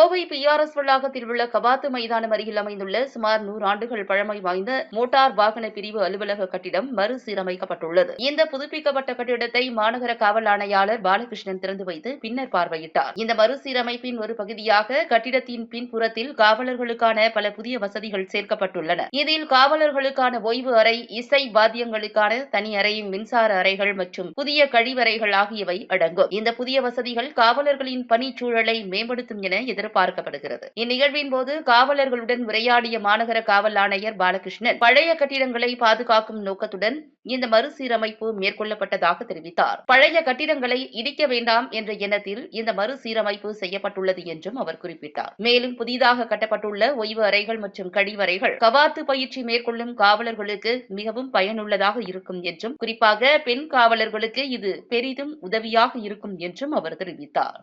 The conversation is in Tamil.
கோவை பிஆர்எஸ் வளாகத்தில் உள்ள கபாத்து மைதானம் அருகில் அமைந்துள்ள சுமார் நூறு ஆண்டுகள் பழமை வாய்ந்த மோட்டார் வாகன பிரிவு அலுவலக கட்டிடம் மறுசீரமைக்கப்பட்டுள்ளது. இந்த புதுப்பிக்கப்பட்ட கட்டிடத்தை மாநகர காவல் ஆணையாளர் பாலகிருஷ்ணன் திறந்து வைத்து பின்னர் பார்வையிட்டார். இந்த மறுசீரமைப்பின் ஒரு பகுதியாக கட்டிடத்தின் பின்புறத்தில் காவலர்களுக்கான பல புதிய வசதிகள் சேர்க்கப்பட்டுள்ளன. இதில் காவலர்களுக்கான ஓய்வு அறை இசை வாத்தியங்களுக்கான தனி அறை மின்சார அறைகள் மற்றும் புதிய கழிவறைகள் ஆகியவை அடங்கும். இந்த புதிய வசதிகள் காவலர்களின் பணிச்சூழலை மேம்படுத்தும் என பார்க்கப்படுகிறது இந்நிகழ்வின் போது காவலர்களுடன் உரையாடிய மாநகர காவல் ஆணையர் பாலகிருஷ்ணன் பழைய கட்டிடங்களை பாதுகாக்கும் நோக்கத்துடன் இந்த மறுசீரமைப்பு மேற்கொள்ளப்பட்டதாக தெரிவித்தார். பழைய கட்டிடங்களை இடிக்க வேண்டாம் என்ற எண்ணத்தில் இந்த மறுசீரமைப்பு செய்யப்பட்டுள்ளது என்றும் அவர் குறிப்பிட்டார். மேலும் புதிதாக கட்டப்பட்டுள்ள ஓய்வு அறைகள் மற்றும் கழிவறைகள் கவாத்து பயிற்சி மேற்கொள்ளும் காவலர்களுக்கு மிகவும் பயனுள்ளதாக இருக்கும் என்றும் குறிப்பாக பெண் காவலர்களுக்கு இது பெரிதும் உதவியாக இருக்கும் என்றும் அவர் தெரிவித்தார்.